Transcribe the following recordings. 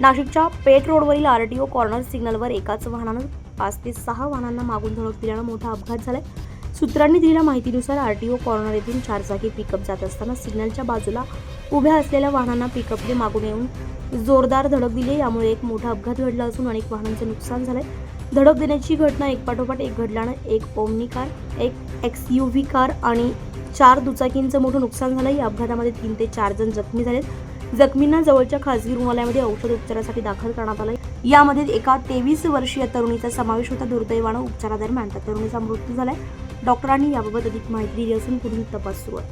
नाशिकच्या पेट रोडवरील R T O corner सिग्नलवर एकाच वाहनानं पाच ते सहा वाहनांना मागून धडक दिल्यानं मोठा अपघात झालाय. सूत्रांनी दिलेल्या माहितीनुसार आर टी ओ कॉर्नर येथून चारचाकी पिकअप जात असताना सिग्नलच्या बाजूला उभ्या असलेल्या वाहनांना पिकअपने मागून येऊन जोरदार धडक दिली. यामुळे एक मोठा अपघात घडला असून अनेक वाहनांचं नुकसान झालंय. धडक देण्याची घटना एक पाठोपाठ एक घडल्यानं एक ओमनी कार एक एक्स यू व्ही कार आणि चार दुचाकींचं मोठं नुकसान झालं या अपघातामध्ये तीन ते चार जण जखमी झालेत. जखमींना जवळच्या खासगी रुग्णालयामध्ये औषध उपचारासाठी दाखल करण्यात आलं यामध्ये एका तेवीस वर्षीय तरुणीचा समावेश होता. दुर्दैवानं उपचारादरम्यान त्या तरुणीचा मृत्यू झालाय. डॉक्टरांनी याबाबत अधिक माहिती दिली असून पुढील तपास सुरू आहे.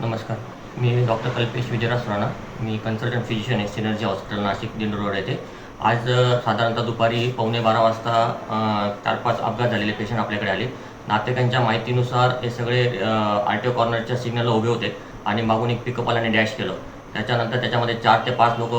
नमस्कार. मी डॉक्टर कल्पेश विजयराज सुराणा. मी कन्सल्टंट फिजिशियन आहे Synergy hospital Nashik Dindori road येथे. आज साधारणतः दुपारी पावणे बारा वाजता चार पाच अपघात झालेले पेशंट आपल्याकडे आले. नातेकांच्या माहितीनुसार हे सगळे आर टी ओ कॉर्नरच्या सिग्नलला उभे होते आणि मागून एक पिकअपवाल्याने डॅश केलं. त्याच्यानंतर त्याच्यामध्ये चार ते पाच लोक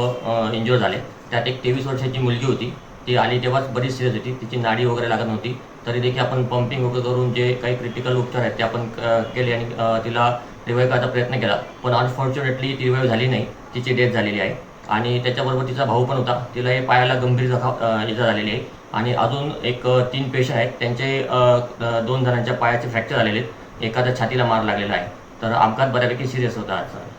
इंज्युअर झाले. त्यात एक तेवीस वर्षाची मुलगी होती. ती आली तेव्हाच बरीच सिरियस होती. तिची नाडी वगैरे लागत नव्हती. तरी देखील आपण पंपिंग वगैरे करून जे काही क्रिटिकल उपचार आहेत ते आपण केले आणि तिला रिवाईव्ह करायचा प्रयत्न केला. पण अनफॉर्च्युनेटली ती रिवाईव्ह झाली नाही. तिची डेथ झालेली आहे. आणि त्याच्याबरोबर तिचा भाऊ पण होता. तिला हे पायाला गंभीर जखा इजा झालेली आहे. आणि अजून एक तीन पेशा आहेत. त्यांचे दोन जणांच्या पायाचे फ्रॅक्चर झालेले आहेत. एखाद्या छातीला मार लागलेला आहे. तर अपघात बऱ्यापैकी सिरियस होता आजचा.